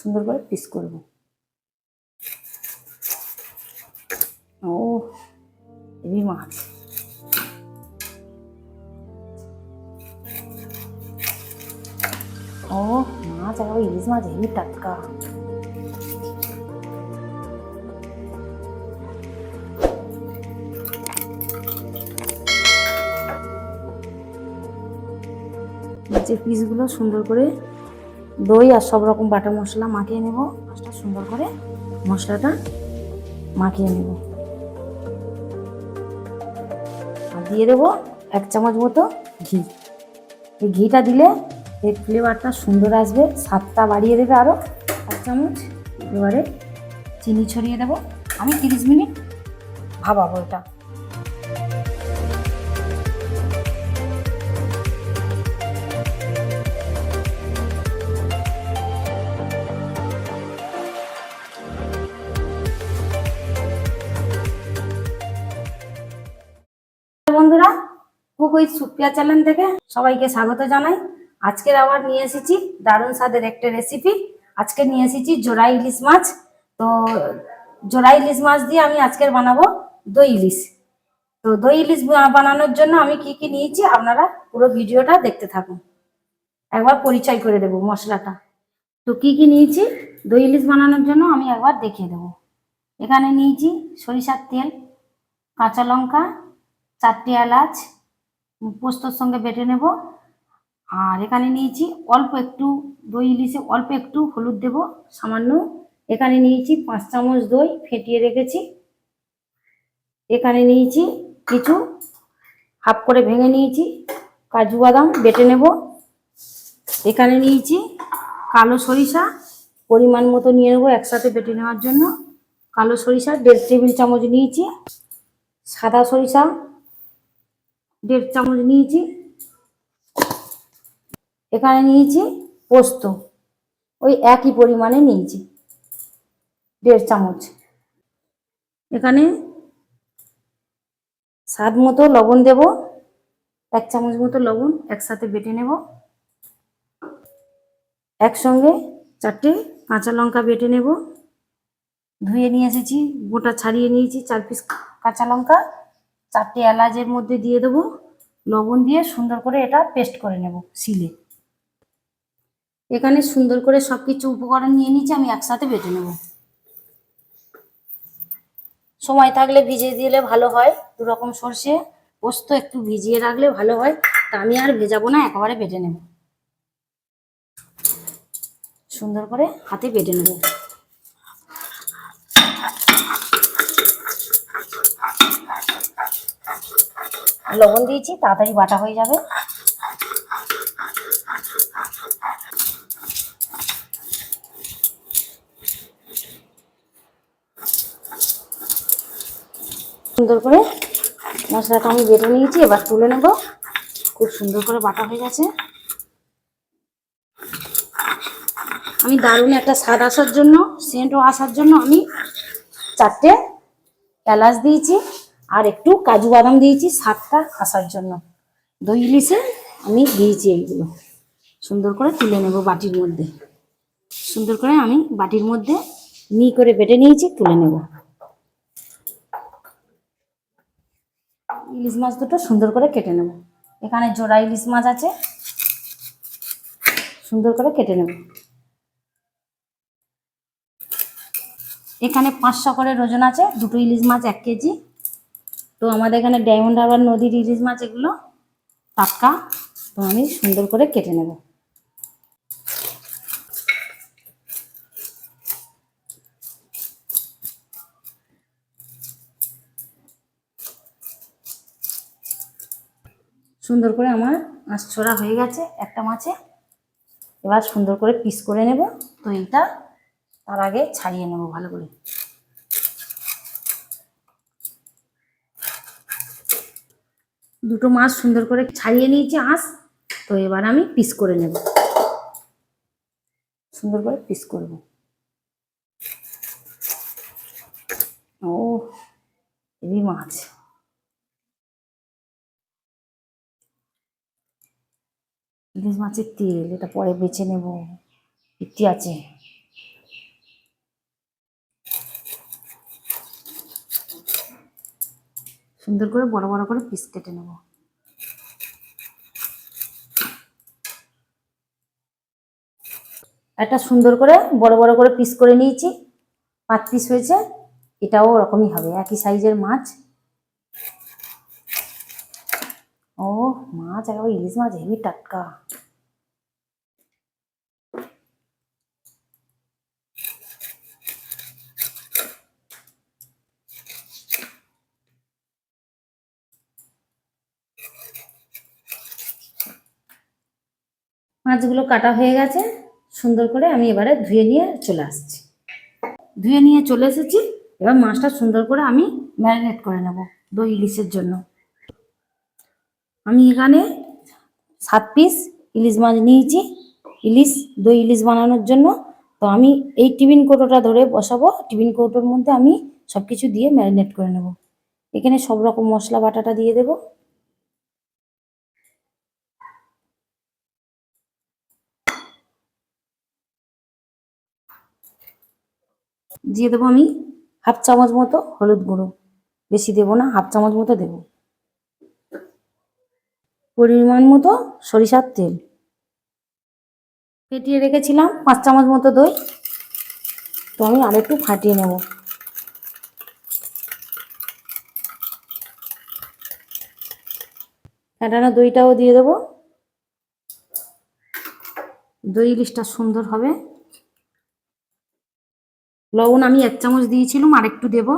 সুন্দর করে পিস করব। ও এবি মাছ ও মাছ একেবারে ইলিশ মাছ হেবি টাটকা। মাছের পিসগুলো সুন্দর করে দই আর সব রকম বাটা মশলা মাখিয়ে নেব। মাছটা সুন্দর করে মশলাটা মাখিয়ে নেব। আর দিয়ে দেবো এক চামচ মতো ঘি। এই ঘিটা দিলে এর ফ্লেভারটা সুন্দর আসবে, স্বাদটা বাড়িয়ে দেবে আরও এক চামচ এবারে চিনি ছড়িয়ে দেবো। আমি তিরিশ মিনিট ভাবাবো এটা। কুক উইথ সুপ্রিয়া চ্যানেল থেকে সবাইকে স্বাগত জানাই। আজকের আবার নিয়ে এসেছি দারুণ স্বাদের একটা রেসিপি আজকে নিয়ে এসেছি জোড়া ইলিশ মাছ। তো জোড়া ইলিশ মাছ দিয়ে আমি আজকের বানাবো দই ইলিশ। তো দই ইলিশ বানানোর জন্য আমি কি কি নিয়েছি আপনারা পুরো ভিডিওটা দেখতে থাকুন। একবার পরিচয় করে দেবো মশলাটা। তো কি কি নিয়েছি দই ইলিশ বানানোর জন্য আমি একবার দেখিয়ে দেবো। এখানে নিয়েছি সরিষার তেল, কাঁচা লঙ্কা, চারটে এলাচ পোস্তর সঙ্গে বেটে নেব। আর এখানে নিয়েছি অল্প একটু দই, ইলিশে অল্প একটু হলুদ দেব, সামান্য। এখানে নিয়েছি পাঁচ চামচ দই ফেটিয়ে রেখেছি। এখানে নিয়েছি কিছু হাফ করে ভেঙে নিয়েছি কাজু বাদাম বেটে নেব। এখানে নিয়েছি কালো সরিষা পরিমাণ মতো নিয়ে নেব একসাথে বেটে নেওয়ার জন্য। কালো সরিষা দেড় টেবিল চামচ নিয়েছি। সাদা সরিষা দেড় চামচ নিয়েছি। এখানে নিয়েছি পোস্ত। ওই একই পরিমাণে নিয়েছি। দেড় চামচ। এখানে স্বাদ মতো লবণ দেব। এক চামচ মতো লবণ একসাথে বেটে নেব। একসঙ্গে চারটে কাঁচা লঙ্কা বেটে নেব। ধুয়ে নিয়ে এসেছি। গোটা ছাড়িয়ে নিয়েছি চার পিস কাঁচা লঙ্কা। চারটে এলাচের মধ্যে দিয়ে দেবো, লবণ দিয়ে সুন্দর করে এটা পেস্ট করে নেব শিলে। এখানে সুন্দর করে সব কিছু উপকরণ নিয়ে নিচ্ছি আমি একসাথে বেটে নেব। সময় থাকলে ভিজিয়ে দিলে ভালো হয় দু রকম সর্ষে পোস্ত একটু ভিজিয়ে রাখলে ভালো হয়, তা আমি আর ভেজাবো না, একেবারে বেটে নেব। সুন্দর করে হাতে বেটে নেব। লবণ দিয়েছি, তাড়াতাড়ি বাটা হয়ে যাবে। সুন্দর করে মশলাটা আমি বেটে নিয়েছি, এবার তুলে নেব। খুব সুন্দর করে বাটা হয়ে গেছে। আমি দারুণ একটা স্বাদ আসার জন্য, সেন্টও আসার জন্য আমি চারটে এলাচ দিয়েছি। আর একটু কাজু বাদাম দিয়েছি স্বাদটা আসার জন্য। দই ইলিশে আমি দিয়েছি এইগুলো। সুন্দর করে তুলে নেব বাটির মধ্যে। সুন্দর করে আমি বাটির মধ্যে মি করে বেটে নিয়েছি, তুলে নেব। ইলিশ মাছ দুটো সুন্দর করে কেটে নেব। এখানে জোড়া ইলিশ মাছ আছে। সুন্দর করে কেটে নেব। এখানে পাঁচশো করে ওজন আছে। দুটো ইলিশ মাছ এক কেজি। তো আমাদের এখানে ডায়মন্ড হারবার নদীর ইলিশ মাছ এগুলো পাক্কা। তো আমি সুন্দর করে কেটে নেব। সুন্দর করে আমার মাছ ছোড়া হয়ে গেছে একটা মাছে। এবার সুন্দর করে পিস করে নেব। তো এইটা তার আগে ছাড়িয়ে নেব ভালো করে। দুটো মাছ সুন্দর করে ছাড়িয়ে নিয়েছি, আঁশ। তো এবার আমি পিস করে নেব। সুন্দর করে পিস করব। ও এই মাছ। ইলিশ মাছের তেল, এটা পরে বেছে নেব। ইতি আছে। সুন্দর করে বড় বড় করে পিস কেটে নেব। একটা সুন্দর করে বড় বড় করে পিস করে নিয়েছি। পাঁচ পিস হয়েছে, এটাও ওরকমই হবে, একই সাইজের মাছ। ও, মাছ একেবারে ইলিশ মাছ, হেভি টাটকা। মাছগুলো কাটা হয়ে গেছে, সুন্দর করে আমি এবারে ধুয়ে নিয়ে চলে আসছি। ধুয়ে নিয়ে চলে এসেছি, এবার মাছটা সুন্দর করে আমি ম্যারিনেট করে নেব দই ইলিশের জন্য। আমি এখানে সাত পিস ইলিশ মাছ নিয়েছি, ইলিশ, দই ইলিশ বানানোর জন্য। তো আমি এই টিফিন কৌটোটা ধরে বসাবো, টিফিন কৌটোর মধ্যে আমি সব কিছু দিয়ে ম্যারিনেট করে নেব। এখানে সব রকম মশলা, বাটাটা দিয়ে দেবো। দিয়ে দেবো আমি হাফ চামচ মতো হলুদ গুঁড়ো। বেশি দেবো না, হাফ চামচ মতো দেবো। পরিমাণ মতো সরিষার তেল। ফেটিয়ে রেখেছিলাম পাঁচ চামচ মতো দই। তো আমি আরেকটু ফাটিয়ে নেব। ফেটানো দইটাও দিয়ে দেবো। দই ইলিশটা সুন্দর হবে। লবণ আমি এক চামচ দিয়েছিলাম, আর একটু দেব।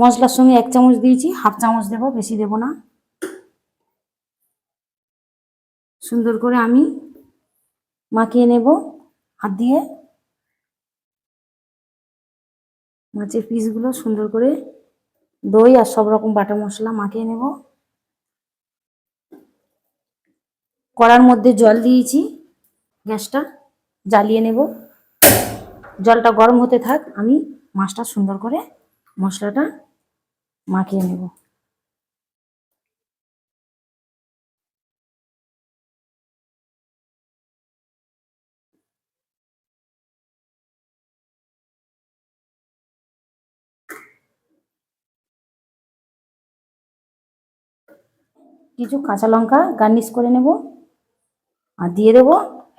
মশলার সঙ্গে এক চামচ দিয়েছি, হাফ চামচ দেব, বেশি দেব না। সুন্দর করে আমি মাখিয়ে নেব হাত দিয়ে। মাছের পিসগুলো সুন্দর করে দই আর সব রকম বাটা মশলা মাখিয়ে নেব। কড়ার মধ্যে জল দিয়েছি, গ্যাসটা জ্বালিয়ে নেব। জলটা গরম হতে থাক, আমি মাছটা সুন্দর করে মশলাটা মাখিয়ে নেব। কিছু কাঁচা লঙ্কা গার্নিশ করে নেব আর দিয়ে দেবো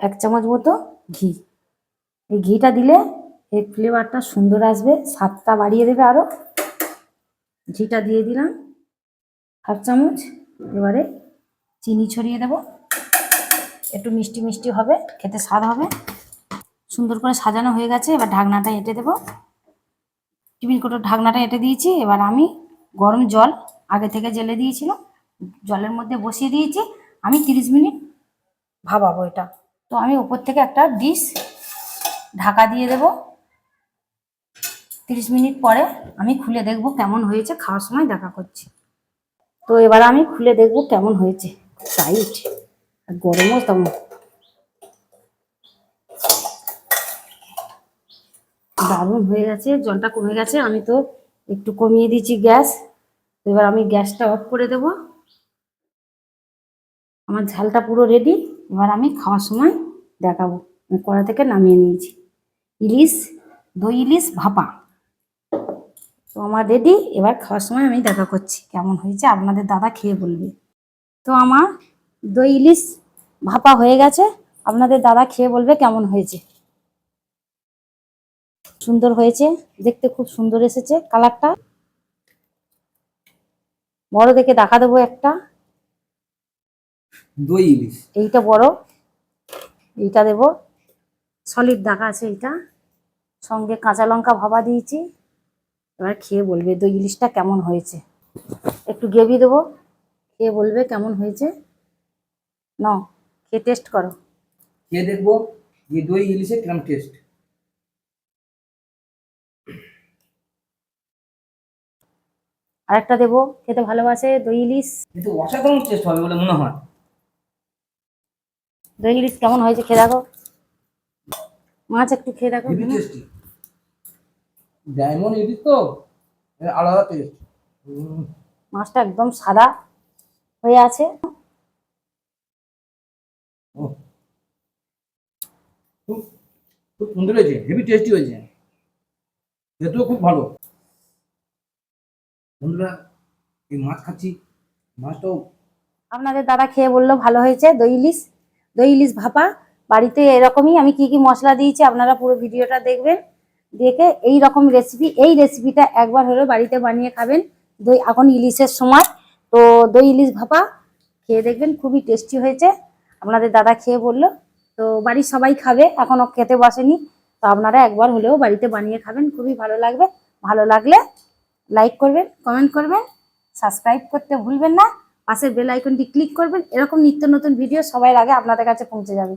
এক চামচ মতো ঘি। এই ঘিটা দিলে এর ফ্লেভারটা সুন্দর আসবে, স্বাদটা বাড়িয়ে দেবে আরও ঘিটা দিয়ে দিলাম হাফ চামচ। এবারে চিনি ছড়িয়ে দেব। একটু মিষ্টি মিষ্টি হবে, খেতে স্বাদ হবে। সুন্দর করে সাজানো হয়ে গেছে, এবার ঢাকনাটা এঁটে দেবো। টিফিন কোটোর ঢাকনাটা এঁটে দিয়েছি, এবার আমি গরম জল আগে থেকে জেলে দিয়েছিলাম। জলের মধ্যে বসিয়ে দিয়েছি, আমি তিরিশ মিনিট ভাবাবো এটা। তো আমি উপর থেকে একটা ডিশ ঢাকা দিয়ে দেব। তিরিশ মিনিট পরে আমি খুলে দেখব কেমন হয়েছে, খাওয়ার সময় দেখা করছি। তো এবার আমি খুলে দেখব কেমন হয়েছে। টাইট আর গরমও তেমন। দারুণ হয়ে গেছে, জলটা কমে গেছে, আমি তো একটু কমিয়ে দিয়েছি গ্যাস। এবার আমি গ্যাসটা অফ করে দেব। আমার ঝালটা পুরো রেডি এবার আমি খাওয়ার সময় দেখাবো। কড়া থেকে নামিয়ে নিয়েছি। ইলিশ দই ইলিশ ভাপা। তো আমার রেডি এবার খাওয়ার সময় আমি দেখা করছি কেমন হয়েছে আপনাদের দাদা খেয়ে বলবে। তো আমার দই ইলিশ ভাপা হয়ে গেছে আপনাদের দাদা খেয়ে বলবে কেমন হয়েছে। সুন্দর হয়েছে দেখতে খুব সুন্দর এসেছে কালারটা। বড় দেখে দেখা দেবো একটা। দই ইলিশ। এইটা বড় এইটা দেব। সলিড দেখা আছে এইটা। সঙ্গে কাঁচা লঙ্কা ভাবা দিয়েছি। এবার খেয়ে বলবে দই ইলিশটা কেমন হয়েছে? একটু গ্রেভি দেবো। খেয়ে বলবে কেমন হয়েছে? ন খেয়ে টেস্ট করো। খেয়ে দেখব যে দই ইলিশের কিরম টেস্ট আরেকটা দেবো খেতে ভালোবাসে দই ইলিশ। কিন্তু অসাধারণ টেস্ট হবে বলে মনে হয়। দই ইলিশ কেমন হয়েছে খেয়ে দেখো। মাছ একটু খেয়ে দেখো। হেভি টেস্টি ডায়মন্ড ইলিশ তো আলাদা টেস্ট মাছটা একদম সাদা হয়ে আছে। খুব খুব সুন্দর হয়েছে হেভি টেস্টি হয়েছে। খেতেও খুব ভালো। বন্ধুরা এই মাছ খাচ্ছি মাছটাও আপনাদের দাদা খেয়ে বলল ভালো হয়েছে দই ইলিশ দই ইলিশ ভাপা বাড়িতে এরকমই আমি কি কি মশলা দিয়েছি আপনারা পুরো ভিডিওটা দেখবেন। দেখে এই রকম রেসিপি এই রেসিপিটা একবার হলেও বাড়িতে বানিয়ে খাবেন। দই এখন ইলিশের সময়। তো দই, ইলিশ ভাপা খেয়ে দেখবেন, খুবই টেস্টি হয়েছে। আপনাদের দাদা খেয়ে বলল। তো বাড়ির সবাই খাবে এখনও খেতে বসেনি। তো আপনারা একবার হলেও বাড়িতে বানিয়ে খাবেন, খুবই ভালো লাগবে। ভালো লাগলে লাইক করবেন কমেন্ট করবেন সাবস্ক্রাইব করতে ভুলবেন না। পাশের বেল আইকনটি ক্লিক করবেন, এরকম নিত্য নতুন ভিডিও সবার আগে আপনাদের কাছে পৌঁছে যাবে।